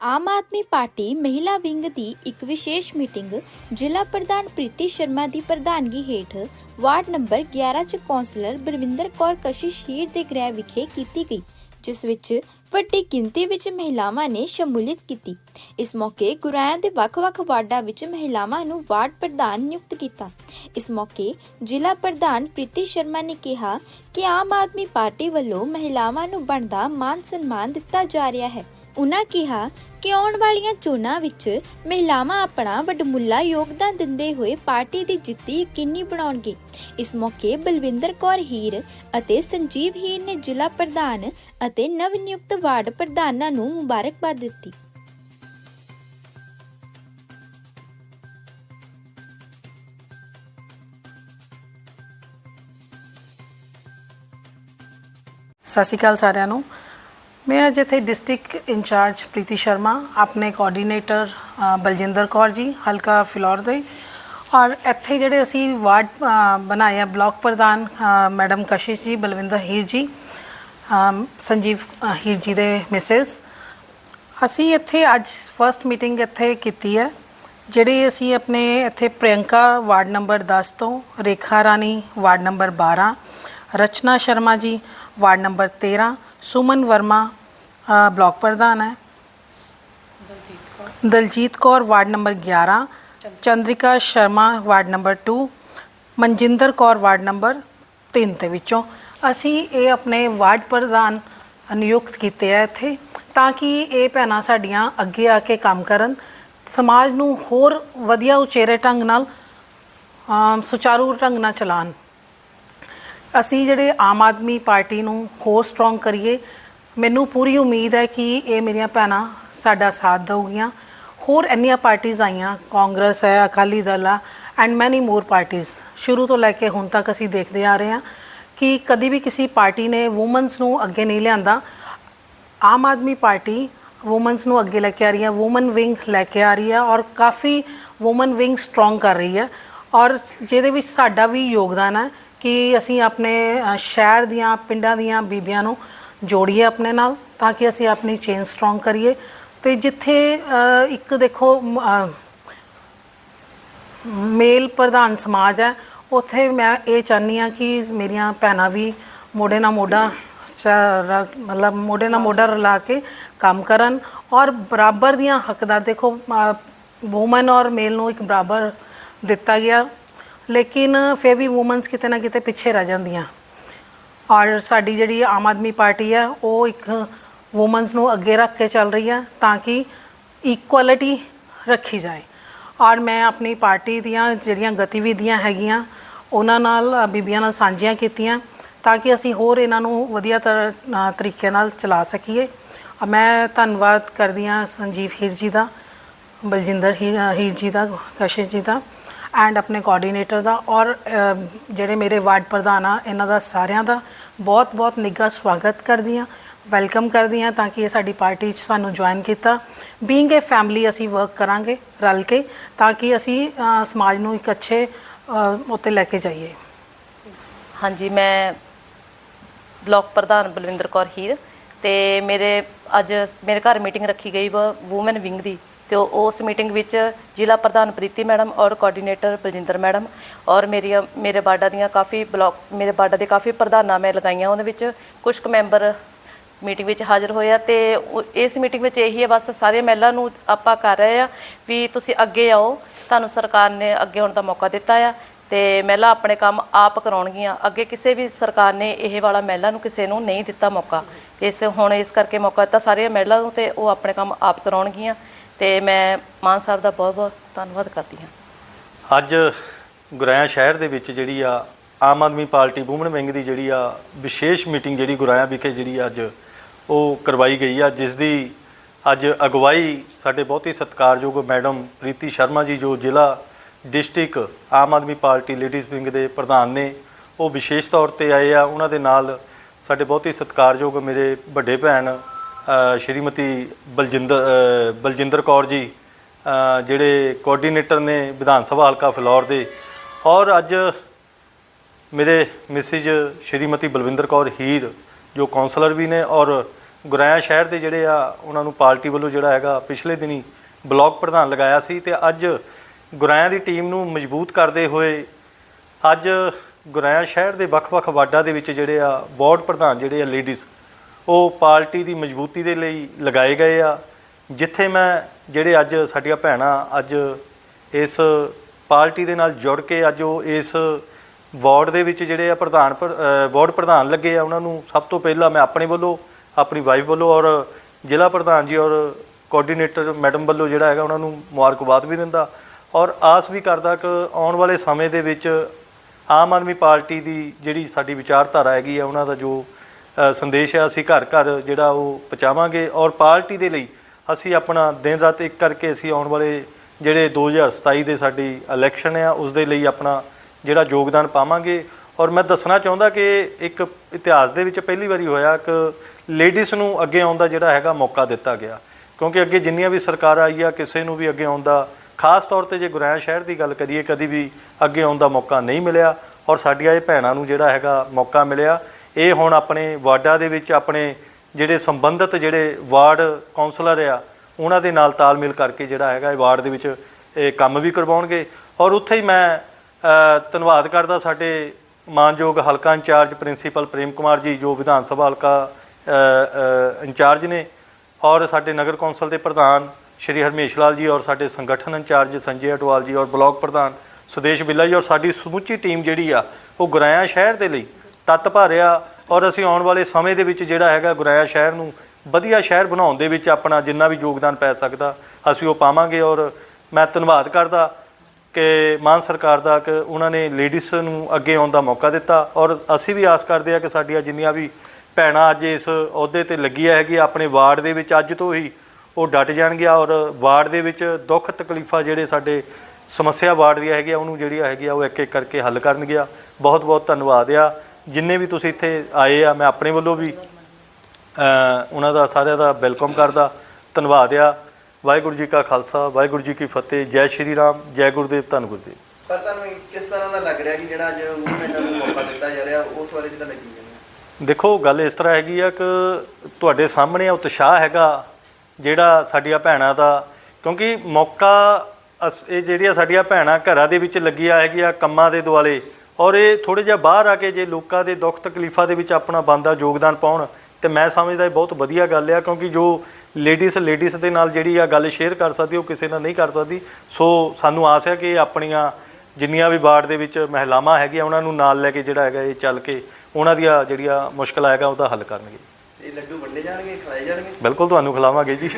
ਆਮ Aadmi party ਮਹਿਲਾ wing ਦੀ ਇੱਕ ਵਿਸ਼ੇਸ਼ ਮੀਟਿੰਗ ਜ਼ਿਲ੍ਹਾ ਪ੍ਰਧਾਨ ਪ੍ਰੀਤੀ ਸ਼ਰਮਾ ਦੀ ਪ੍ਰਧਾਨਗੀ ਹੇਠ ਵਾਰਡ ਨੰਬਰ 11 ਚ ਕੌਂਸਲਰ ਬਰਵਿੰਦਰ ਕੌਰ ਕਸ਼ਿਸ਼ ਹੀਰ ਦੇ ਗ੍ਰਹਿ ਵਿਖੇ ਕੀਤੀ ਗਈ, ਜਿਸ ਵਿੱਚ ਵੱਡੀ ਗਿਣਤੀ ਵਿੱਚ ਮਹਿਲਾਵਾਂ ਨੇ ਸ਼ਮੂਲੀਅਤ ਕੀਤੀ। ਇਸ ਮੌਕੇ ਗੁਰਾਇਆਂ ਦੇ ਵੱਖ-ਵੱਖ ਵਾਰਡਾਂ ਵਿੱਚ ਮਹਿਲਾਵਾਂ ਨੂੰ ਵਾਰਡ ਪ੍ਰਧਾਨ ਨਿਯੁਕਤ ਕੀਤਾ। ਇਸ ਮੌਕੇ ਜ਼ਿਲ੍ਹਾ ਪ੍ਰਧਾਨ ਪ੍ਰੀਤੀ ਸ਼ਰਮਾ ਨੇ ਕਿਹਾ ਕਿ ਆਮ ਆਦਮੀ ਪਾਰਟੀ ਵੱਲੋਂ ਮਹਿਲਾਵਾਂ ਨੂੰ ਬਣਦਾ ਮਾਨ ਸਨਮਾਨ ਦਿੱਤਾ ਜਾ ਰਿਹਾ ਹੈ। ਉਨ੍ਹਾਂ ਕਿਹਾ ਕਿ ਆਉਣ ਵਾਲੀਆਂ ਚੋਣਾਂ ਵਿੱਚ ਮਹਿਲਾਵਾਂ ਆਪਣਾ ਵੱਡਮੁੱਲਾ ਯੋਗਦਾਨ ਦਿੰਦੇ ਹੋਏ ਪਾਰਟੀ ਦੀ ਜਿੱਤੀ ਯਕੀਨੀ ਬਣਾਉਣਗੇ। ਇਸ ਮੌਕੇ ਬਲਵਿੰਦਰ ਕੌਰ ਹੀਰ ਅਤੇ ਸੰਜੀਵ ਹੀਰ ਨੇ ਜ਼ਿਲ੍ਹਾ ਪ੍ਰਧਾਨ ਅਤੇ ਨਵ ਨਿਯੁਕਤ ਵਾਰਡ ਪ੍ਰਧਾਨਾਂ ਨੂੰ ਮੁਬਾਰਕਬਾਦ ਦਿੱਤੀ। ਸਤਿ ਸ਼੍ਰੀ ਅਕਾਲ ਸਾਰਿਆਂ ਨੂੰ। ਮੈਂ ਅੱਜ ਇੱਥੇ ਡਿਸਟ੍ਰਿਕਟ ਇੰਚਾਰਜ ਪ੍ਰੀਤੀ ਸ਼ਰਮਾ ਆਪਣੇ ਕੋਆਰਡੀਨੇਟਰ ਬਲਜਿੰਦਰ ਕੌਰ ਜੀ ਹਲਕਾ ਫਿਲੌਰ ਦੇ ਔਰ ਇੱਥੇ ਜਿਹੜੇ ਅਸੀਂ ਵਾਰਡ ਅ, ਬਣਾਏ ਆ ਬਲਾਕ ਪ੍ਰਧਾਨ ਮੈਡਮ ਕਸ਼ਿਸ਼ ਜੀ ਬਲਵਿੰਦਰ ਹੀਰ ਜੀ ਸੰਜੀਵ ਹੀਰ ਜੀ ਦੇ ਮਿਸਿਸ ਅਸੀਂ ਇੱਥੇ ਅੱਜ ਫਰਸਟ ਮੀਟਿੰਗ ਇੱਥੇ ਕੀਤੀ ਹੈ ਜਿਹੜੇ ਅਸੀਂ ਆਪਣੇ ਇੱਥੇ ਪ੍ਰਿਯੰਕਾ ਵਾਰਡ ਨੰਬਰ 10 ਤੋਂ Rekha Rani ward number 12 Rachna Sharma ji ward number 13 Suman Verma ਅ, ਬਲਾਕ ਪ੍ਰਧਾਨ ਹੈ। Daljit Kaur ward number 11 Chandrika Sharma ward number 2 Manjinder Kaur ward number 3 ਦੇ ਵਿੱਚੋਂ। ਅਸੀਂ ਇਹ ਆਪਣੇ ਵਾਰਡ ਪ੍ਰਧਾਨ ਨਿਯੁਕਤ ਕੀਤੇ ਆ ਇੱਥੇ ਤਾਂ ਕਿ ਇਹ ਭੈਣਾਂ ਸਾਡੀਆਂ ਅੱਗੇ ਆ ਕੇ ਕੰਮ ਕਰਨ। ਸਮਾਜ ਨੂੰ ਹੋਰ ਵਧੀਆ ਉਚੇਰੇ ਢੰਗ ਨਾਲ ਅਮ ਸੁਚਾਰੂ ਢੰਗ ਨਾਲ ਚਲਾਉਣ। ਅਸੀਂ ਜਿਹੜੇ ਆਮ ਆਦਮੀ ਪਾਰਟੀ ਨੂੰ ਹੋਰ ਸਟਰੋਂਗ ਕਰੀਏ, ਮੈਨੂੰ ਪੂਰੀ ਉਮੀਦ ਹੈ ਕਿ ਇਹ ਮੇਰੀਆਂ ਭੈਣਾਂ ਸਾਡਾ ਸਾਥ ਦੇਊਗੀਆਂ। ਹੋਰ ਇੰਨੀਆਂ ਪਾਰਟੀਆਂ ਆਈਆਂ, ਕਾਂਗਰਸ ਹੈ, ਅਕਾਲੀ ਦਲ ਆ ਐਂਡ ਮੈਨੀ ਮੋਰ ਪਾਰਟੀਆਂ ਸ਼ੁਰੂ ਤੋਂ ਲੈ ਕੇ ਹੁਣ ਤੱਕ ਅਸੀਂ ਦੇਖਦੇ ਆ ਰਹੇ ਹਾਂ ਕਿ ਕਦੀ ਵੀ ਕਿਸੇ ਪਾਰਟੀ ਨੇ ਔਮਨਸ ਨੂੰ ਅੱਗੇ ਨਹੀਂ ਲਿਆਂਦਾ। ਆਮ ਆਦਮੀ ਪਾਰਟੀ ਔਮਨਸ ਨੂੰ ਅੱਗੇ ਲੈ ਕੇ ਆ ਰਹੀ ਹੈ ਔਮਨ ਵਿੰਗ ਲੈ ਕੇ ਆ ਰਹੀ ਹੈ ਔਰ ਕਾਫੀ ਔਮਨ ਵਿੰਗ ਸਟਰੋਂਗ ਕਰ ਰਹੀ ਹੈ। ਔਰ ਜਿਹਦੇ ਵਿੱਚ ਸਾਡਾ ਵੀ ਯੋਗਦਾਨ ਹੈ ਕਿ ਅਸੀਂ ਆਪਣੇ ਸ਼ਹਿਰ ਦੀਆਂ, ਪਿੰਡਾਂ ਦੀਆਂ ਬੀਬੀਆਂ ਨੂੰ ਜੋੜੀਏ ਆਪਣੇ ਨਾਲ, ਤਾਂ ਕਿ ਅਸੀਂ ਆਪਣੀ ਚੇਨ ਸਟਰੋਂਗ ਕਰੀਏ। ਤੇ ਜਿੱਥੇ ਇੱਕ ਦੇਖੋ ਮੇਲ ਪ੍ਰਧਾਨ ਸਮਾਜ ਹੈ, ਉੱਥੇ ਮੈਂ ਇਹ ਚਾਹਨੀ ਆ ਕਿ ਮੇਰੀਆਂ ਭੈਣਾਂ ਵੀ ਮੋਢੇ ਨਾਲ ਮੋਢਾ ਮਤਲਬ ਮੋਢੇ ਨਾਲ ਮੋਢਾ ਰਲਾ ਕੇ ਕੰਮ ਕਰਨ। ਔਰ ਬਰਾਬਰ ਦੀਆਂ ਹੱਕਦਾਰ ਦੇਖੋ ਔਮਨ ਔਰ ਮੇਲ ਨੂੰ ਇੱਕ ਬਰਾਬਰ ਦਿੱਤਾ ਗਿਆ। ਲੇਕਿਨ ਫਿਰ ਵੀ ਔਮਨਸ ਕਿਤੇ ਨਾ ਕਿਤੇ ਪਿੱਛੇ ਰਹਿ ਜਾਂਦੀਆਂ। ਔਰ ਸਾਡੀ ਜਿਹੜੀ ਆਮ ਆਦਮੀ ਪਾਰਟੀ ਆ, ਉਹ ਇੱਕ ਔਮਨਸ ਨੂੰ ਅੱਗੇ ਰੱਖ ਕੇ ਚੱਲ ਰਹੀ ਹੈ ਤਾਂ ਕਿ ਇਕੁਐਲਿਟੀ ਰੱਖੀ ਜਾਏ। ਔਰ ਮੈਂ ਆਪਣੀ ਪਾਰਟੀ ਦੀਆਂ ਜਿਹੜੀਆਂ ਗਤੀਵਿਧੀਆਂ ਹੈਗੀਆਂ, ਉਹਨਾਂ ਨਾਲ ਬੀਬੀਆਂ ਨਾਲ ਸਾਂਝੀਆਂ ਕੀਤੀਆਂ ਤਾਂ ਕਿ ਅਸੀਂ ਹੋਰ ਇਹਨਾਂ ਨੂੰ ਵਧੀਆ ਤਰ- ਤਰੀਕੇ ਨਾਲ ਚਲਾ ਸਕੀਏ। ਮੈਂ ਧੰਨਵਾਦ ਕਰਦੀ ਹਾਂ ਸੰਜੀਵ ਹੀਰ ਜੀ ਦਾ, ਬਲਜਿੰਦਰ ਹੀਰ ਹੀਰ ਜੀ ਦਾ, ਕਸ਼ਿਸ਼ ਜੀ ਦਾ। ਐਂਡ ਆਪਣੇ ਕੋਆਰਡੀਨੇਟਰ ਦਾ ਔਰ ਜਿਹੜੇ ਮੇਰੇ ਵਾਰਡ ਪ੍ਰਧਾਨ ਆ ਇਹਨਾਂ ਦਾ ਸਾਰਿਆਂ ਦਾ ਬਹੁਤ ਬਹੁਤ ਨਿੱਘਾ ਸਵਾਗਤ ਕਰਦੀ ਹਾਂ ਵੈਲਕਮ ਕਰਦੀ ਹਾਂ ਤਾਂ ਕਿ ਇਹ ਸਾਡੀ ਪਾਰਟੀ 'ਚ ਸਾਨੂੰ ਜੁਆਇਨ ਕੀਤਾ ਬੀਇੰਗ ਅ ਫੈਮਿਲੀ ਅਸੀਂ ਵਰਕ ਕਰਾਂਗੇ ਰਲ ਕੇ ਤਾਂ ਕਿ ਅਸੀਂ ਸਮਾਜ ਨੂੰ ਇੱਕ ਅੱਛੇ ਉੱਤੇ ਲੈ ਕੇ ਜਾਈਏ ਹਾਂਜੀ ਮੈਂ ਬਲਾਕ ਪ੍ਰਧਾਨ ਬਲਵਿੰਦਰ ਕੌਰ ਹੀਰ ਤੇ ਮੇਰੇ ਅੱਜ ਮੇਰੇ ਘਰ ਮੀਟਿੰਗ ਰੱਖੀ ਗਈ ਵਾ ਔਮਨ ਵਿੰਗ ਦੀ ਤੇ ਉਹ- ਉਸ ਮੀਟਿੰਗ ਵਿੱਚ ਜ਼ਿਲ੍ਹਾ ਪ੍ਰਧਾਨ ਪ੍ਰੀਤੀ ਮੈਡਮ ਔਰ ਕੋਆਰਡੀਨੇਟਰ ਬਲਜਿੰਦਰ ਮੈਡਮ ਔਰ ਮੇਰੀਆਂ, ਮੇਰੇ ਬਾਡਾ ਦੀਆਂ ਕਾਫੀ ਬਲਾਕ ਮੇਰੇ ਬਾਡਾ ਦੇ ਕਾਫੀ ਪ੍ਰਧਾਨਾਂ ਮੈਂ ਲਗਾਈਆਂ, ਉਹਦੇ ਵਿੱਚ ਕੁਝ ਕੁ ਮੈਂਬਰ ਮੀਟਿੰਗ ਵਿੱਚ ਹਾਜ਼ਰ ਹੋਏ ਆ ਤੇ ਇਸ ਮੀਟਿੰਗ ਵਿੱਚ ਇਹੀ ਹੈ ਬਸ ਸਾਰੇ ਮਹਿਲਾ ਨੂੰ ਆਪਾਂ ਕਰ ਰਹੇ ਆ ਵੀ ਤੁਸੀਂ ਅੱਗੇ ਆਓ, ਤੁਹਾਨੂੰ ਸਰਕਾਰ ਨੇ ਅੱਗੇ ਆਉਣ ਦਾ ਮੌਕਾ ਦਿੱਤਾ ਆ ਤੇ ਮਹਿਲਾ ਆਪਣੇ ਕੰਮ ਆਪ ਕਰਾਉਣਗੀਆਂ। ਅੱਗੇ ਕਿਸੇ ਵੀ ਸਰਕਾਰ ਨੇ ਇਹ ਵਾਲਾ ਮਹਿਲਾ ਨੂੰ ਕਿਸੇ ਨੂੰ ਨਹੀਂ ਦਿੱਤਾ ਮੌਕਾ। ਤੇ ਇਸ ਹੁਣ ਇਸ ਕਰਕੇ ਮੌਕਾ ਦਿੱਤਾ ਸਾਰੀਆਂ ਮਹਿਲਾ ਨੂੰ ਤੇ ਉਹ ਆਪਣੇ ਕੰਮ ਆਪ ਕਰਾਉਣਗੀਆਂ। ਤੇ ਮੈਂ ਮਾਨ ਸਾਹਿਬ ਦਾ ਬਹੁਤ ਬਹੁਤ ਧੰਨਵਾਦ ਕਰਦੀ ਹਾਂ। ਅੱਜ ਗੁਰਾਇਆ ਸ਼ਹਿਰ ਦੇ ਵਿੱਚ ਜਿਹੜੀ ਆ Aam Aadmi party woman wing ਦੀ ਜਿਹੜੀ ਆ ਵਿਸ਼ੇਸ਼ ਮੀਟਿੰਗ ਜਿਹੜੀ ਗੁਰਾਇਆ ਵਿਖੇ ਜਿਹੜੀ ਅੱਜ ਉਹ ਕਰਵਾਈ ਗਈ ਆ, ਜਿਸ ਦੀ ਅੱਜ ਅਗਵਾਈ ਸਾਡੇ ਬਹੁਤ ਹੀ ਸਤਿਕਾਰਯੋਗ ਮੈਡਮ ਪ੍ਰੀਤੀ ਸ਼ਰਮਾ ਜੀ ਜੋ ਜ਼ਿਲ੍ਹਾ district, Aam Aadmi party, ladies wing ਦੇ ਪ੍ਰਧਾਨ ਨੇ ਉਹ ਵਿਸ਼ੇਸ਼ ਤੌਰ ਤੇ ਆਏ ਆ। ਉਹਨਾਂ ਦੇ ਨਾਲ ਸਾਡੇ ਬਹੁਤ ਹੀ ਸਤਿਕਾਰਯੋਗ ਮੇਰੇ ਵੱਡੇ ਭੈਣ ਸ਼੍ਰੀਮਤੀ ਬਲਜਿੰਦਰ ਬਲਜਿੰਦਰ ਕੌਰ ਜੀ ਜਿਹੜੇ ਕੋਆਰਡੀਨੇਟਰ ਨੇ ਵਿਧਾਨ ਸਭਾ ਹਲਕਾ ਫਲੌਰ ਦੇ। ਔਰ ਅੱਜ ਮੇਰੇ ਮਿਸਿਜ ਸ਼੍ਰੀਮਤੀ ਬਲਵਿੰਦਰ ਕੌਰ ਹੀਰ, ਜੋ ਕਾਉਂਸਲਰ ਵੀ ਨੇ ਔਰ ਗੁਰਾਇਆ ਸ਼ਹਿਰ ਦੇ ਜਿਹੜੇ ਆ, ਉਹਨਾਂ ਨੂੰ ਪਾਰਟੀ ਵੱਲੋਂ ਜਿਹੜਾ ਹੈਗਾ, ਪਿਛਲੇ ਦਿਨੀ ਬਲਾਕ ਪ੍ਰਧਾਨ ਲਗਾਇਆ ਸੀ ਤੇ ਅੱਜ ਗੁਰਾਇਆ ਦੀ ਟੀਮ ਨੂੰ ਮਜ਼ਬੂਤ ਕਰਦੇ ਹੋਏ ਅੱਜ ਗੁਰਾਇਆ ਸ਼ਹਿਰ ਦੇ ਵੱਖ-ਵੱਖ ਵਾਰਡਾਂ ਦੇ ਵਿੱਚ ਜਿਹੜੇ ਆ ਵਾਰਡ ਪ੍ਰਧਾਨ ਜਿਹੜੇ ਆ ਲੇਡੀਜ਼, ਉਹ ਪਾਰਟੀ ਦੀ ਮਜ਼ਬੂਤੀ ਦੇ ਲਈ ਲਗਾਏ ਗਏ ਆ। ਜਿੱਥੇ ਮੈਂ ਜਿਹੜੇ ਅੱਜ ਸਾਡੀਆਂ ਭੈਣਾਂ ਅੱਜ ਇਸ ਪਾਰਟੀ ਦੇ ਨਾਲ ਜੁੜ ਕੇ ਅੱਜ ਉਹ ਇਸ ਵਾਰਡ ਦੇ ਵਿੱਚ ਜਿਹੜੇ ਆ ਪ੍ਰਧਾਨ ਪਰ- ਵਾਰਡ ਪ੍ਰਧਾਨ ਲੱਗੇ ਆ, ਉਹਨਾਂ ਨੂੰ ਸਭ ਤੋਂ ਪਹਿਲਾਂ ਮੈਂ ਆਪਣੇ ਵੱਲੋਂ, ਆਪਣੀ ਵਾਈਫ ਵੱਲੋਂ ਔਰ ਜ਼ਿਲ੍ਹਾ ਪ੍ਰਧਾਨ ਜੀ ਔਰ ਕੋਆਰਡੀਨੇਟਰ ਮੈਡਮ ਵੱਲੋਂ ਜਿਹੜਾ ਹੈਗਾ ਉਹਨਾਂ ਨੂੰ ਮੁਬਾਰਕਬਾਦ ਵੀ ਦਿੰਦਾ। ਔਰ ਆਸ ਵੀ ਕਰਦਾ ਕਿ ਆਉਣ ਵਾਲੇ ਸਮੇਂ ਦੇ ਵਿੱਚ ਆਮ ਆਦਮੀ ਪਾਰਟੀ ਦੀ ਜਿਹੜੀ ਸਾਡੀ ਵਿਚਾਰਧਾਰਾ ਹੈਗੀ ਆ, ਉਹਨਾਂ ਦਾ ਜੋ ਸੰਦੇਸ਼ ਹੈ ਅਸੀਂ ਘਰ ਘਰ ਜਿਹੜਾ ਉਹ ਪਹੁੰਚਾਵਾਂਗੇ ਔਰ ਪਾਰਟੀ ਦੇ ਲਈ ਅਸੀਂ ਆਪਣਾ ਦਿਨ ਰਾਤ ਇੱਕ ਕਰਕੇ ਅਸੀਂ ਆਉਣ ਵਾਲੇ ਜਿਹੜੇ 2027 ਦੇ ਸਾਡੀ ਇਲੈਕਸ਼ਨ ਆ, ਉਸ ਦੇ ਲਈ ਆਪਣਾ ਜਿਹੜਾ ਯੋਗਦਾਨ ਪਾਵਾਂਗੇ। ਔਰ ਮੈਂ ਦੱਸਣਾ ਚਾਹੁੰਦਾ ਕਿ ਇੱਕ ਇਤਿਹਾਸ ਦੇ ਵਿੱਚ ਪਹਿਲੀ ਵਾਰੀ ਹੋਇਆ ਕਿ ਲੇਡੀਜ਼ ਨੂੰ ਅੱਗੇ ਆਉਣ ਦਾ ਜਿਹੜਾ ਹੈਗਾ ਮੌਕਾ ਦਿੱਤਾ ਗਿਆ। ਕਿਉਂਕਿ ਅੱਗੇ ਜਿੰਨੀਆਂ ਵੀ ਸਰਕਾਰ ਆਈ ਆ, ਕਿਸੇ ਨੂੰ ਵੀ ਅੱਗੇ ਆਉਣ ਦਾ ਖਾਸ ਤੌਰ ਤੇ ਜੇ ਗੁਰਾਇਆ ਸ਼ਹਿਰ ਦੀ ਗੱਲ ਕਰੀਏ, ਕਦੀ ਵੀ ਅੱਗੇ ਆਉਣ ਦਾ ਮੌਕਾ ਨਹੀਂ ਮਿਲਿਆ ਔਰ ਸਾਡੀਆਂ ਇਹ ਭੈਣਾਂ ਨੂੰ ਜਿਹੜਾ ਹੈਗਾ ਮੌਕਾ ਮਿਲਿਆ। ਇਹ ਹੁਣ ਆਪਣੇ ਵਾਰਡਾਂ ਦੇ ਵਿੱਚ ਆਪਣੇ ਜਿਹੜੇ ਸੰਬੰਧਿਤ ਜਿਹੜੇ ਵਾਰਡ ਕਾਉਂਸਲਰ ਆ, ਉਹਨਾਂ ਦੇ ਨਾਲ ਤਾਲਮੇਲ ਕਰਕੇ ਜਿਹੜਾ ਹੈਗਾ ਇਹ ਵਾਰਡ ਦੇ ਵਿੱਚ ਇਹ ਕੰਮ ਵੀ ਕਰਵਾਉਣਗੇ। ਔਰ ਉੱਥੇ ਹੀ ਮੈਂ ਧੰਨਵਾਦ ਕਰਦਾ ਸਾਡੇ ਮਾਨਯੋਗ ਹਲਕਾ ਇੰਚਾਰਜ ਪ੍ਰਿੰਸੀਪਲ ਪ੍ਰੇਮ ਕੁਮਾਰ ਜੀ, ਜੋ ਵਿਧਾਨ ਸਭਾ ਹਲਕਾ ਇੰਚਾਰਜ ਨੇ ਔਰ ਸਾਡੇ ਨਗਰ ਕੌਂਸਲ ਦੇ ਪ੍ਰਧਾਨ ਸ਼੍ਰੀ ਹਰਮੇਸ਼ ਲਾਲ ਜੀ ਔਰ ਸਾਡੇ ਸੰਗਠਨ ਇੰਚਾਰਜ ਸੰਜੇ ਅਟਵਾਲ ਜੀ ਔਰ ਬਲਾਕ ਪ੍ਰਧਾਨ ਸੁਦੇਸ਼ ਬਿੱਲਾ ਜੀ ਔਰ ਸਾਡੀ ਸਮੁੱਚੀ ਟੀਮ ਜਿਹੜੀ ਆ, ਉਹ ਗੁਰਾਇਆ ਸ਼ਹਿਰ ਦੇ ਲਈ ਤੱਤ ਭਰਿਆ ਔਰ ਅਸੀਂ ਆਉਣ ਵਾਲੇ ਸਮੇਂ ਦੇ ਵਿੱਚ ਜਿਹੜਾ ਹੈਗਾ ਗੁਰਾਇਆ ਸ਼ਹਿਰ ਨੂੰ ਵਧੀਆ ਸ਼ਹਿਰ ਬਣਾਉਣ ਦੇ ਵਿੱਚ ਆਪਣਾ ਜਿੰਨਾ ਵੀ ਯੋਗਦਾਨ ਪੈ ਸਕਦਾ, ਅਸੀਂ ਉਹ ਪਾਵਾਂਗੇ ਔਰ ਮੈਂ ਧੰਨਵਾਦ ਕਰਦਾ ਕਿ ਮਾਨ ਸਰਕਾਰ ਦਾ ਕਿ ਉਹਨਾਂ ਨੇ ਲੇਡੀਜ਼ ਨੂੰ ਅੱਗੇ ਆਉਣ ਦਾ ਮੌਕਾ ਦਿੱਤਾ ਔਰ ਅਸੀਂ ਵੀ ਆਸ ਕਰਦੇ ਆ ਕਿ ਸਾਡੀਆਂ ਜਿੰਨੀਆਂ ਵੀ ਭੈਣਾਂ ਅੱਜ ਇਸ ਅਹੁਦੇ ਤੇ ਲੱਗੀਆਂ ਹੈਗੀਆਂ, ਆਪਣੇ ਵਾਰਡ ਦੇ ਵਿੱਚ ਅੱਜ ਤੋਂ ਹੀ ਉਹ ਡਟ ਜਾਣਗੀਆਂ ਔਰ ਵਾਰਡ ਦੇ ਵਿੱਚ ਦੁੱਖ ਤਕਲੀਫਾਂ ਜਿਹੜੇ ਸਾਡੇ ਸਮੱਸਿਆ ਵਾਰਡ ਦੀਆਂ ਹੈਗੀਆਂ ਉਹਨੂੰ ਜਿਹੜੀਆਂ ਹੈਗੀਆਂ ਉਹ ਇੱਕ ਇੱਕ ਕਰਕੇ ਹੱਲ ਕਰਨਗੀਆਂ ਬਹੁਤ ਬਹੁਤ ਧੰਨਵਾਦ ਆ। ਜਿੰਨੇ ਵੀ ਤੁਸੀਂ ਇੱਥੇ ਆਏ ਆ ਮੈਂ ਆਪਣੇ ਵੱਲੋਂ ਵੀ ਉਹਨਾਂ ਦਾ ਸਾਰਿਆਂ ਦਾ ਵੈਲਕਮ ਕਰਦਾ। ਧੰਨਵਾਦ ਆ। ਵਾਹਿਗੁਰੂ ਜੀ ਕਾ ਖਾਲਸਾ ਵਾਹਿਗੁਰੂ ਜੀ ਕੀ ਫਤਿਹ। ਜੈ ਸ਼੍ਰੀ ਰਾਮ ਜੈ ਗੁਰਦੇਵ ਧੰਨ ਗੁਰਦੇਵ। ਪਰ ਤੁਹਾਨੂੰ ਕਿਸ ਤਰ੍ਹਾਂ ਦਾ ਲੱਗ ਰਿਹਾ ਕਿ ਜਿਹੜਾ ਅੱਜ ਮੂਵਮੈਂਟ ਨੂੰ ਮੌਕਾ ਦਿੱਤਾ ਜਾ ਰਿਹਾ ਉਸ ਬਾਰੇ ਕਿਦਾਂ ਲੱਗੀ ਜਾਂਦੀ ਦੇਖੋ ਗੱਲ ਇਸ ਤਰ੍ਹਾਂ ਹੈਗੀ ਆ ਕਿ ਤੁਹਾਡੇ ਸਾਹਮਣੇ ਉਤਸ਼ਾਹ ਹੈਗਾ। ਜਿਹੜਾ ਸਾਡੀਆਂ ਭੈਣਾਂ ਦਾ, ਕਿਉਂਕਿ ਮੌਕਾ ਅਸ- ਇਹ ਜਿਹੜੀਆਂ ਸਾਡੀਆਂ ਭੈਣਾਂ ਘਰਾਂ ਦੇ ਵਿੱਚ ਲੱਗੀਆਂ ਹੈਗੀਆਂ ਕੰਮਾਂ ਦੇ ਦੁਆਲੇ, ਔਰ ਇਹ ਥੋੜੇ ਜਿਹਾ ਬਾਹਰ ਆ ਕੇ ਜੇ ਲੋਕਾਂ ਦੇ ਦੁੱਖ ਤਕਲੀਫਾਂ ਦੇ ਵਿੱਚ ਆਪਣਾ ਬੰਦਾ ਯੋਗਦਾਨ ਪਾਉਣ, ਤੇ ਮੈਂ ਸਮਝਦਾ ਇਹ ਬਹੁਤ ਵਧੀਆ ਗੱਲ ਆ, ਕਿਉਂਕਿ ਜੋ ਲੇਡੀਜ਼ ਲੇਡੀਜ਼ ਦੇ ਨਾਲ ਜਿਹੜੀ ਆ ਗੱਲ ਸ਼ੇਅਰ ਕਰ ਸਕਦੀ, ਉਹ ਕਿਸੇ ਨਾਲ ਨਹੀਂ ਕਰ ਸਕਦੀ। ਸੋ ਸਾਨੂੰ ਆਸ ਹੈ ਕਿ ਇਹ ਆਪਣੀਆਂ ਜਿੰਨੀਆਂ ਵੀ ਵਾਰਡ ਦੇ ਵਿੱਚ ਮਹਿਲਾਵਾਂ ਹੈਗੀਆਂ, ਉਹਨਾਂ ਨੂੰ ਨਾਲ ਲੈ ਕੇ ਜਿਹੜਾ ਹੈਗਾ ਇਹ ਚੱਲ ਕੇ, ਉਹਨਾਂ ਦੀਆਂ ਜਿਹੜੀਆਂ ਮੁਸ਼ਕਲਾਂ ਹੈਗਾ ਉਹਦਾ ਹੱਲ ਕਰਨਗੇ। ਲੱਡੂ ਵੰਡੇ ਜਾਣਗੇ ਖਿਲਾਏ ਜਾਣਗੇ? ਬਿਲਕੁਲ ਤੁਹਾਨੂੰ ਖਿਲਾਵਾਂਗੇ ਜੀ।